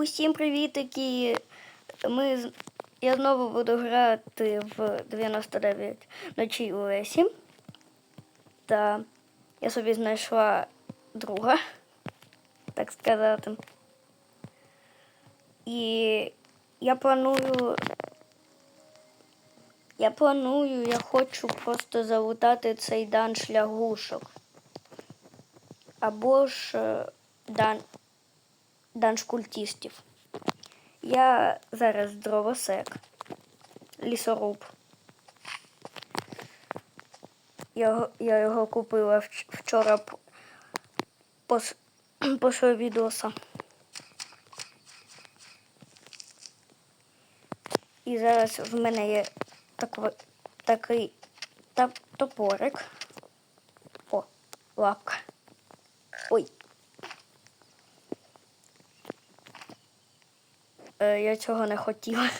усім привітики! Ми я знову буду грати в 99 ночі у лесі. Та я собі знайшла друга, так сказати. І я планую. Я планую, я хочу просто залутати цей дан шлягушок. Або ж е, дан, данж культістів. Я зараз дровосек, лісоруб. Я, я його купила вчора п- пос, після відоса. І зараз в мене є такий, такий топорик. О, лапка. Ой. Е, я цього не хотіла.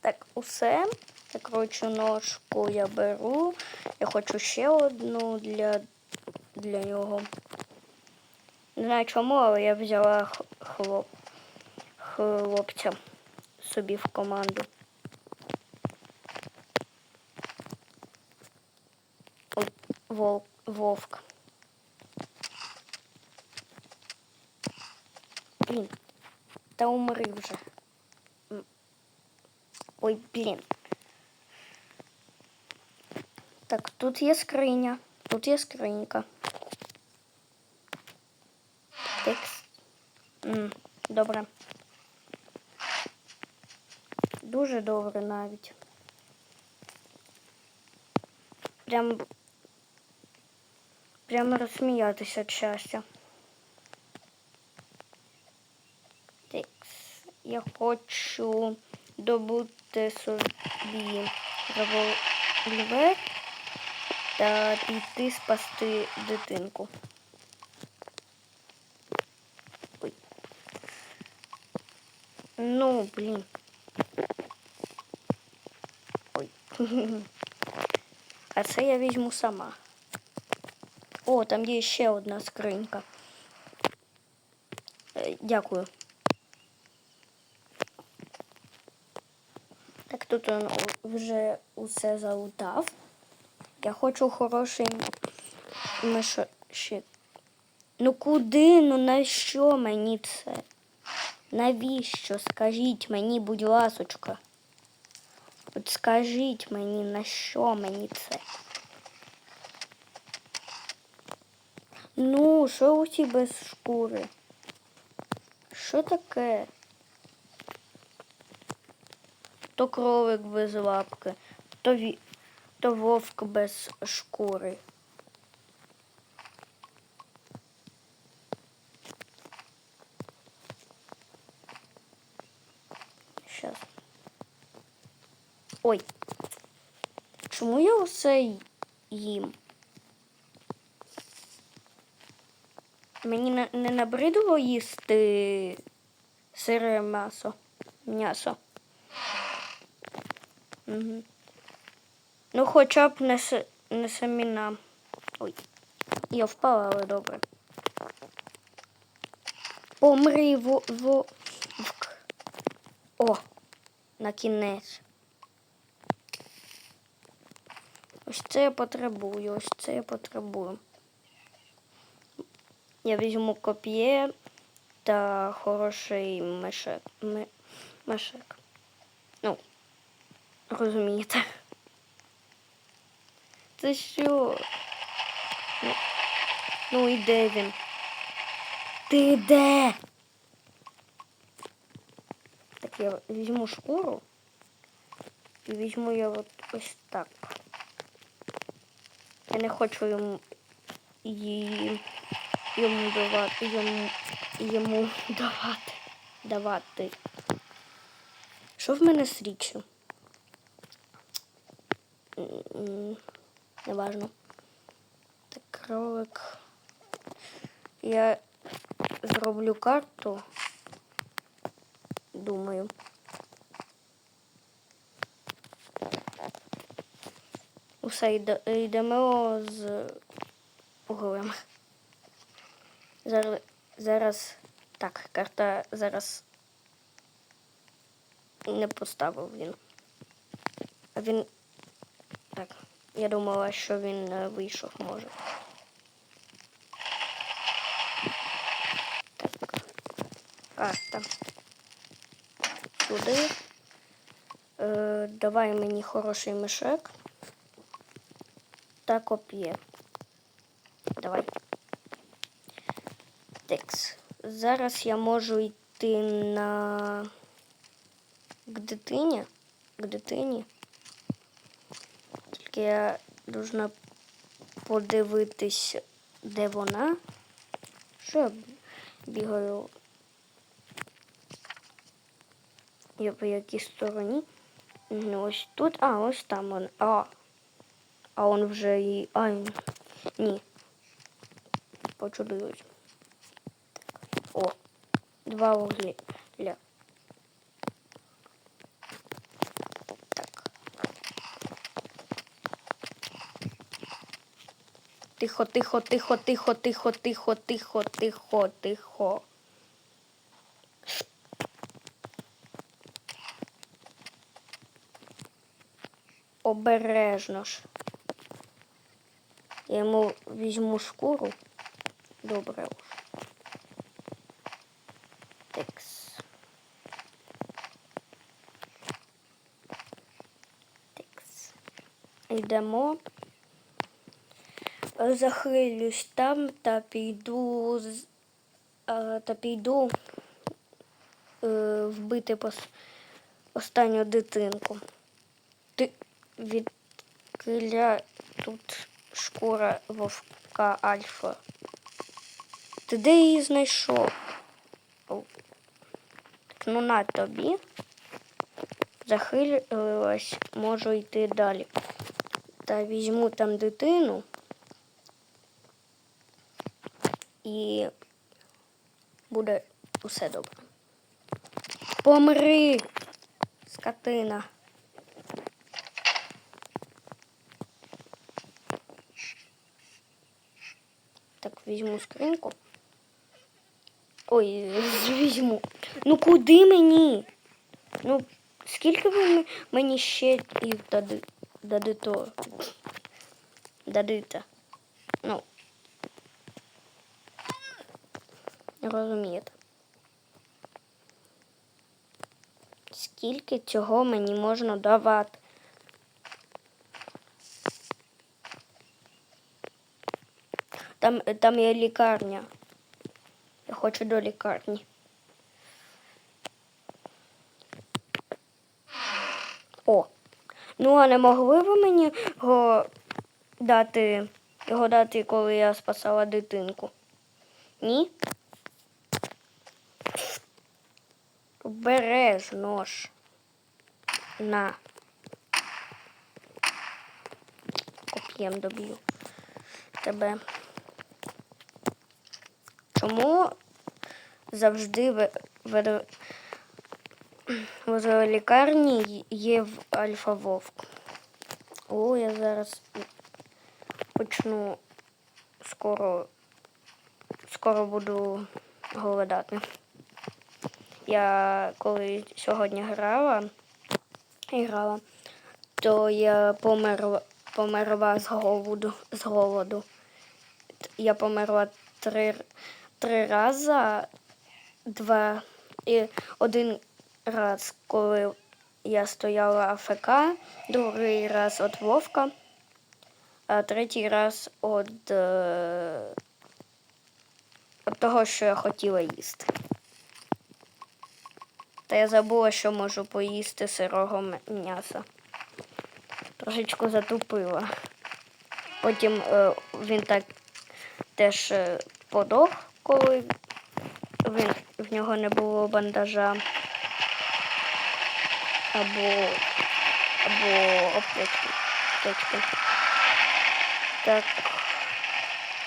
Так, усе. Так, коротше, ножку я беру. Я хочу ще одну для, для нього. Не знаю чому, але я взяла хлоп, хлопця собі в команду. Ой, вовк, вовк. Блін, та умри вже. Ой, блін. Так, тут є скриня. Тут є скринька. Текст. Добре. Дуже добре навіть. Прям. Прямо розсміятися від щастя. Текс. Я хочу добути собі револьвер та піти спасти дитинку. Ой. Ну, блін. Ой. А це я візьму сама. О, там є ще одна скринька. Е, Дякую. Тут він вже усе залутав. Я хочу хороший мишочок. Ну куди? Ну на що мені це? Навіщо? Скажіть мені, будь ласочка. От скажіть мені, на що мені це? Ну, що усі без шкури? Що таке? То кролик без лапки, то, ві... то вовк без шкури. Щас. Ой. Чому я усе їм? Мені не, набридло їсти сире м'ясо. М'ясо. Угу. Ну, хоча б не, не семіна. Ой. Я впала, але добре. Помри во, во. О, на кінець. Ось це я потребую, ось це я потребую. Я візьму коп'є та хороший мешек. Мешек. Ну, розумієте. Це що? Ну, ну і він? Ти де? Так, я візьму шкуру і візьму я от ось так. Я не хочу йому її йому давати, йому, йому давати, давати. Що в мене з річчю? Неважно. Так, кролик. Я зроблю карту. Думаю. Усе йдемо з углем. Зараз, зараз Так, карта зараз не поставив він. А він. Я думала, що він е, вийшов, може. Так. Карта. Сюди. Е, давай мені хороший мішек. Та коп'є. Давай. Текс. Зараз я можу йти на к дитині. К дитині. Тільки я должна подивитись, де вона. Що я бігаю? Я по якій стороні? Мгм, Ось тут. А, ось там он. А. А он вже і. А, ні. Почудилось. О, два вугля. Так. Тихо, тихо, тихо, тихо, тихо, тихо, тихо, тихо, тихо. Обережно ж. Я йому візьму шкуру. Добре уж. Текс. Текс. Йдемо. Захилюсь там та піду та піду е, вбити останню дитинку. Ти від киля тут шкура вовка Альфа. Ти де її знайшов? Так, ну на тобі. Захилилась, можу йти далі. Та візьму там дитину. І буде усе добре. Помри, скотина. Так, візьму скриньку. Ой, візьму. Ну куди мені? Ну, скільки ви мені ще і дади, дадито? Дадите? Ну. Розумієте. Скільки цього мені можна давати? Там, там є лікарня. Я хочу до лікарні. О. Ну, а не могли ви мені його дати, його дати, коли я спасала дитинку? Ні? Обережно ж. На. Коп'єм доб'ю тебе. Чому завжди в, в лікарні є в Альфа Вовк? О, я зараз почну скоро, скоро буду голодати. Я коли сьогодні грала, грала, то я померла, померла з голоду, з голоду. Я померла три, три рази, два і один раз, коли я стояла АФК, другий раз від Вовка, а третій раз від, е, від того, що я хотіла їсти. Та я забула, що можу поїсти сирого м'яса. Трошечку затупила. Потім е, він так теж е, подох, коли він, в нього не було бандажа. Або, або аптечки. Так.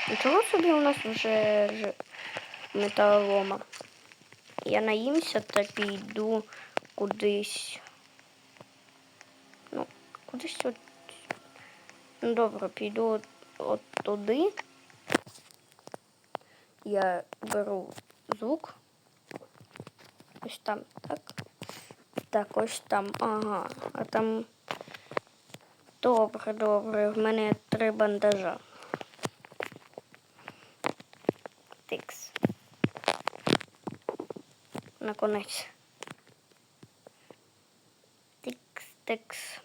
Нічого собі у нас вже металолома. Я наїмся та піду кудись. Ну, кудись от. Ну, добре, піду от, от туди. Я беру звук ось там, так? Так, ось там. Ага. А там. Добре, добре. В мене три бандажа. Тикс. Наконець. Тикс, тикс.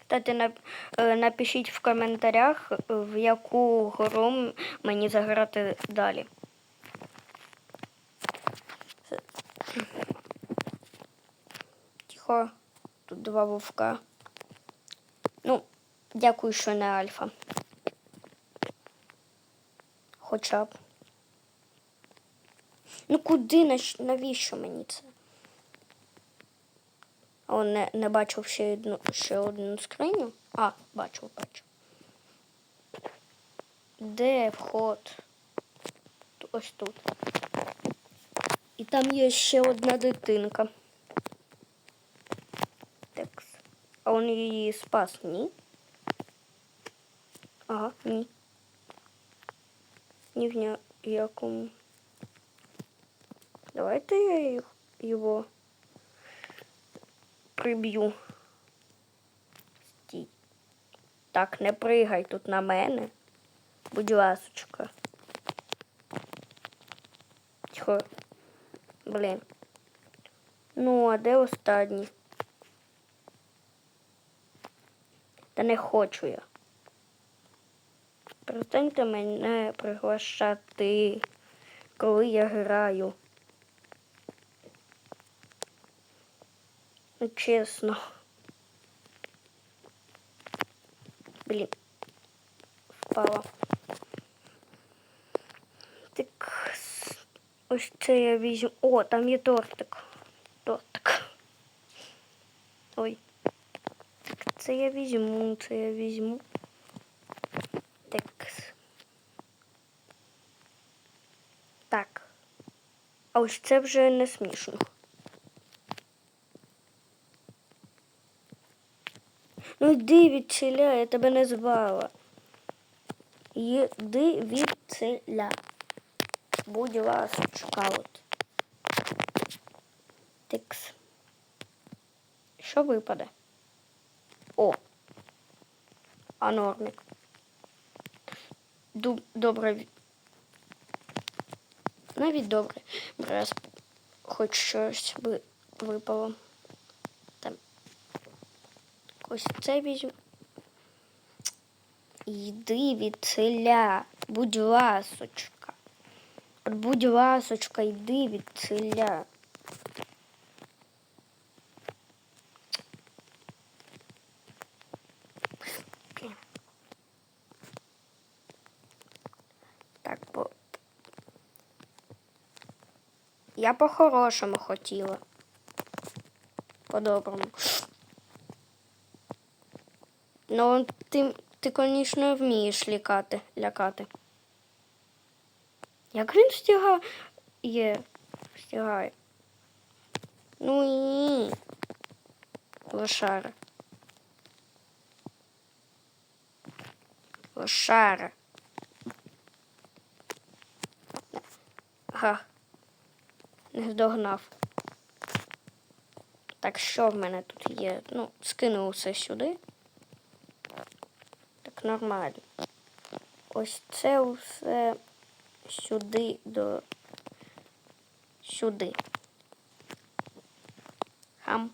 Кстати, е, напишіть в коментарях, е, в яку гру мені заграти далі. Тихо, тут два вовка. Ну, дякую, що не альфа. Хоча б. Ну куди, навіщо мені це? О, не, не бачив ще одну, ще одну скриню. А, бачив, бачив. Де вход? Ось тут. І там є ще одна дитинка. Текс. А він її спас, ні? Ага, ні. Ні в якому. Давайте я їх- його приб'ю. Стій. Так, не пригай тут на мене. Будь ласочка. Тихо. Блін. Ну, а де останній? Та не хочу я. Перестаньте мене приглашати, коли я граю. Чесно. Блін. Впала. Так. Ось це я візьму. О, там є тортик. Тортик. Ой. Так, це я візьму, це я візьму. Так. Так. А ось це вже не смішно. Ну йди від ціля, я тебе не звала. Йди від ціля. Будь ласочка от. Тикс. Що випаде? О. А нормик. Ду- Добре. ві- Навіть добре. Раз хоч щось би випало. Ось це візьму. Йди від ціля. Будь ласочка. Будь ласочка, йди від. Блін. Так, бо. Я по-хорошому хотіла. По-доброму. Ну, ти, ти, звісно, вмієш лякати, лякати. Як він встигає? Встигає. Ну і. Лошара. Лошара. Ага. Не здогнав. Так, що в мене тут є? Ну, скину усе сюди. Нормально. Ось це усе сюди до сюди. Хам.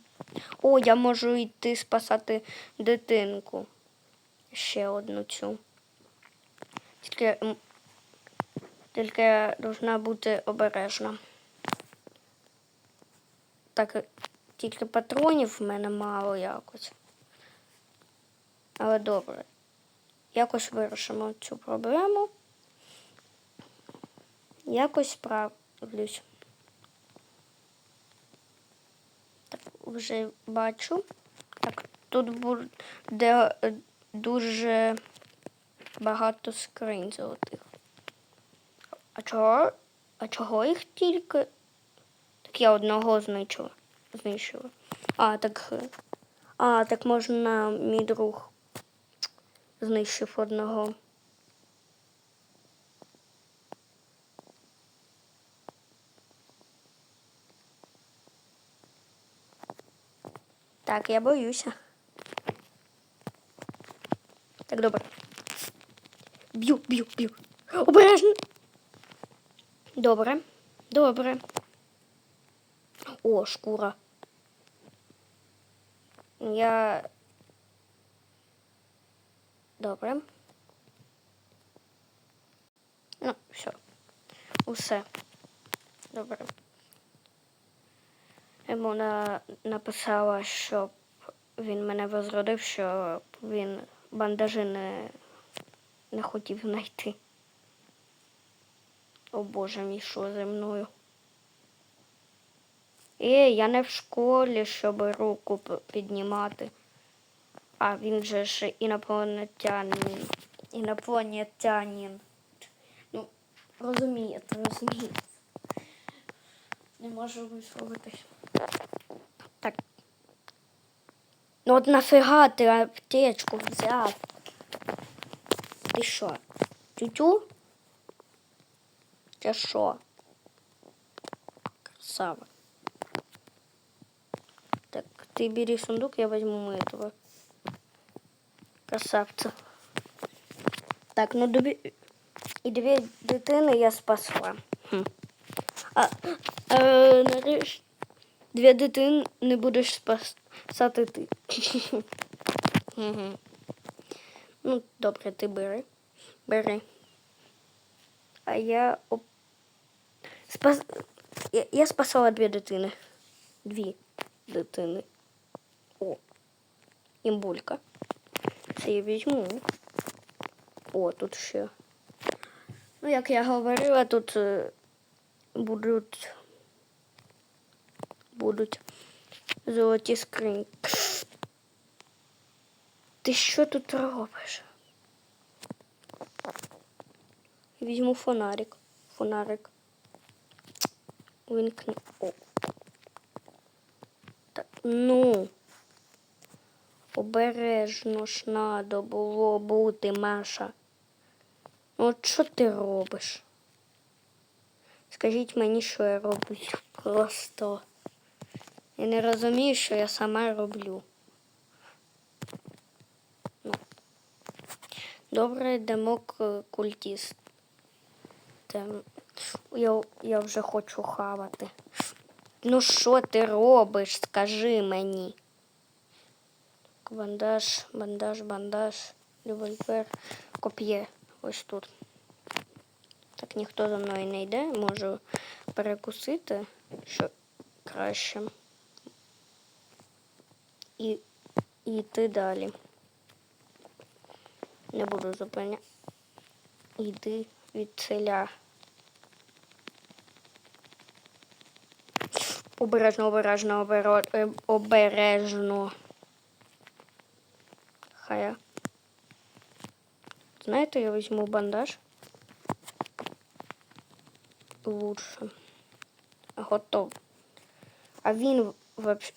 О, я можу йти спасати дитинку. Ще одну цю. Тільки, тільки я должна бути обережна. Так, тільки патронів в мене мало якось. Але добре. Якось вирішимо цю проблему. Якось справлюсь. Так, вже бачу. Так, тут буде дуже багато скринь золотих. А чого? А чого їх тільки? Так я одного знищила. знищила. А, так. А, так можна мій друг знищив одного. Так, я боюся. Так, добре. Б'ю, б'ю, б'ю. Обережно. Добре, добре. О, шкура. Я Добре. Ну, все. Усе. Добре. Йому на... написала, щоб він мене возродив, щоб він бандажі не, не хотів знайти. О Боже мій, що зі мною? Ей, я не в школі, щоб руку піднімати. А він же ж інопланетянин. Інопланетянин. Ну, розумієте, розумієте. Не можу висловитись. Так. Ну от нафіга ти аптечку взяв? Ти що? Тютю? Чи що? Красава. Так, ты бери сундук, я возьму этого. Красавца. Так, ну дві... і дві дитини я спасла. Хм. А, е, нарешті, дві дитини не будеш спасати ти. Мгм. ну, добре, ти бери. Бери. А я оп... спас... я, я спасала дві дитини. Дві дитини. О, імбулька. Це я візьму. О, тут ще. Ну, як я говорила, тут е, будуть. Будуть золоті скриньки. Ти що тут робиш? Візьму фонарик. Фонарик. Вимкни. О. Так, ну. Обережно ж надо було бути, Маша. Ну, що ти робиш? Скажіть мені, що я роблю просто. Я не розумію, що я сама роблю. Ну. Добре, йдемо к культістам. Я, я вже хочу хавати. Ну що ти робиш? Скажи мені. Бандаж, бандаж, бандаж, револьвер, коп'є. Ось тут. Так ніхто за мною не йде. Можу перекусити, що краще. І і йти далі. Не буду зупиняти. Іди від селя. Обережно, обережно, е, обережно. Хая. Знаєте, я візьму бандаж. Лучше. Готов. А він вообще,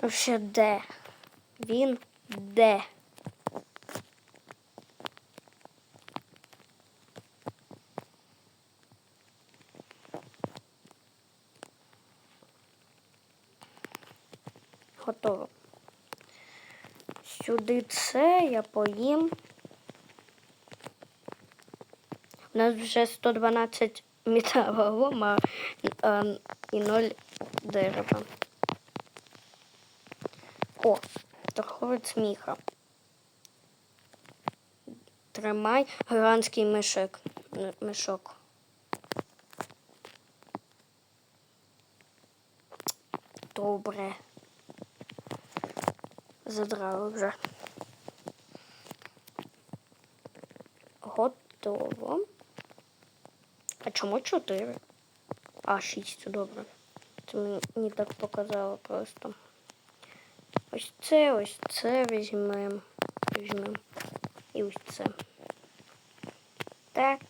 вообще де? Він де? Готово. Це я поїм. У нас вже 112 металолома і 0 дерева. О, торговець міха. Тримай гігантський мішок. мішок. Добре. Задрали вже. Готово. А чому 4? А, 6, добре. Це мені так показало просто. Ось це, ось це візьмемо. Візьмемо. І ось це. Так.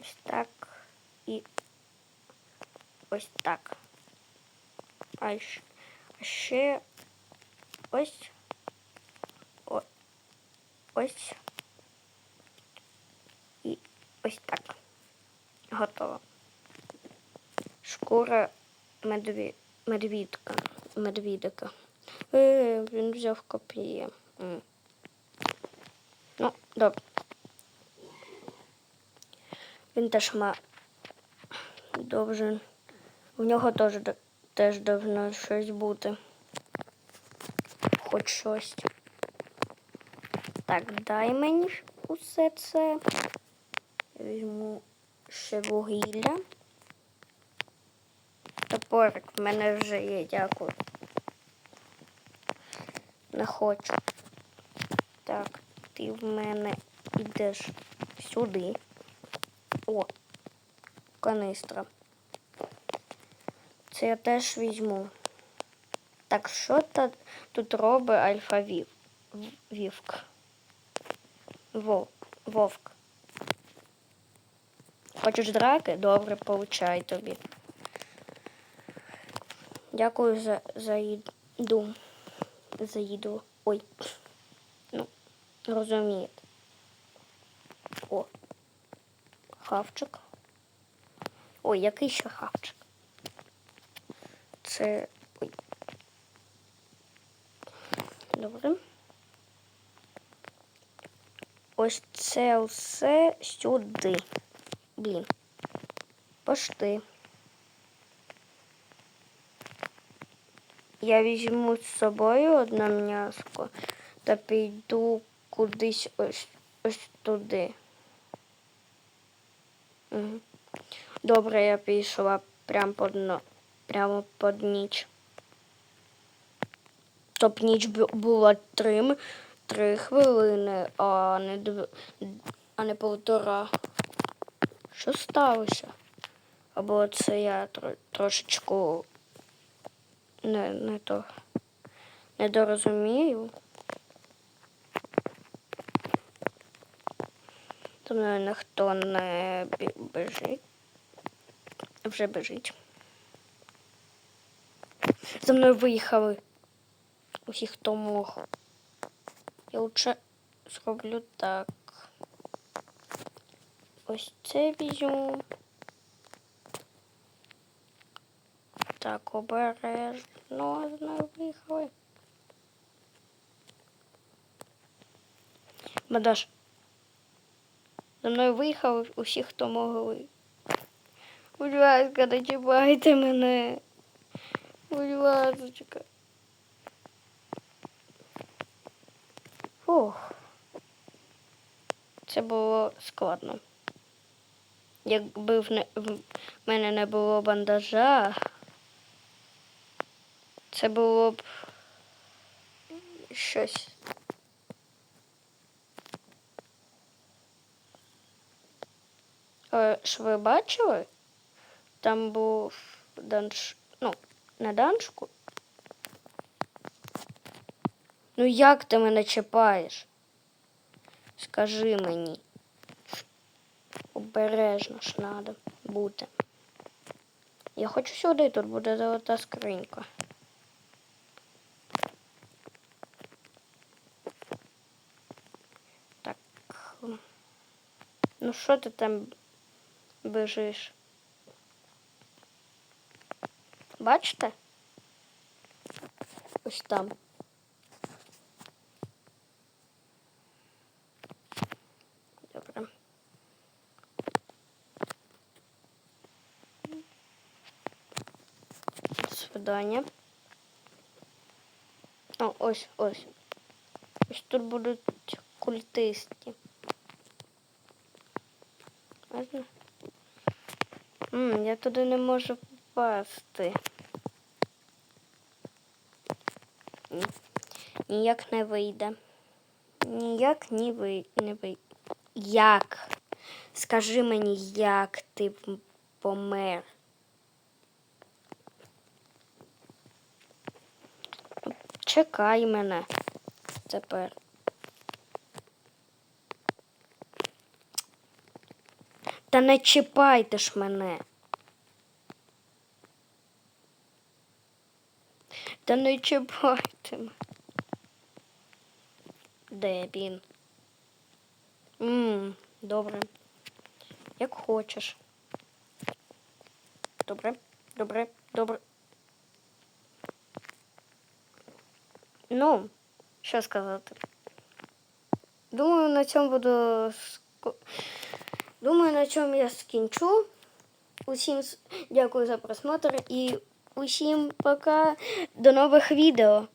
Ось так. І ось так. А щ- а ще ось. О, ось. І ось так. Готово. шкура медві... медвідка. Медвідика. Е, він взяв копіє. М. Ну, добре. Він теж ма должен. У нього теж, теж должно щось бути. Хоч щось. Так, дай мені усе це. Я візьму ще вугілля. Топорик в мене вже є, дякую. Не хочу. Так, ти в мене йдеш сюди. О, канистра. Це я теж візьму. Так, що та, тут робить альфа-вів? Вівк. Вов, вовк. Хочеш драки? Добре, получай тобі. Дякую за, за їду. За їду. Ой. Ну, розумієте. О. Хавчик. Ой, який ще хавчик? Це. Ой. Добре. Ось це все сюди. Блін. Пошти. Я візьму з собою одне м'яско та піду кудись ось, ось туди. Угу. Добре, я пішла прямо но- прямо під ніч. Тобто ніч була три, три хвилини, а не, дв... а не півтора. Що сталося? Або це я тро... трошечку не, не то недорозумію. За мною ніхто не бі- біжить. Вже біжить. За мною виїхали. Усі, хто мог. Я лучше зроблю так. Ось це візьму. Так, обережно за мною виїхали. Мадаш. За мною виїхали усі, хто могли. Будь ласка, не чіпайте мене. Будь ласка. Фух. Це було складно. Якби в, не, в мене не було бандажа, це було б щось. Е, Ж ви бачили? Там був данж. Ну, на данжку. Ну як ти мене чіпаєш? Скажи мені. Обережно ж треба бути. Я хочу сюди, тут буде золота скринька. Так. Ну що ти там біжиш? Бачите? Ось там. Добре. До свидання. О, ось, ось. Ось тут будуть культисти. Можна? М, я туди не можу попасти. Ні. Ніяк не вийде. Ніяк не ви... не вийде. Як? Скажи мені, як ти помер? Чекай мене тепер. Та не чіпайте ж мене. Та не чіпайте мене. Де він? Ммм, добре. Як хочеш. Добре. Добре, добре. Ну, що сказати. Думаю, на цьому буду. Думаю, на цьому я скінчу. Усім дякую за просмотр і усім пока. До нових відео.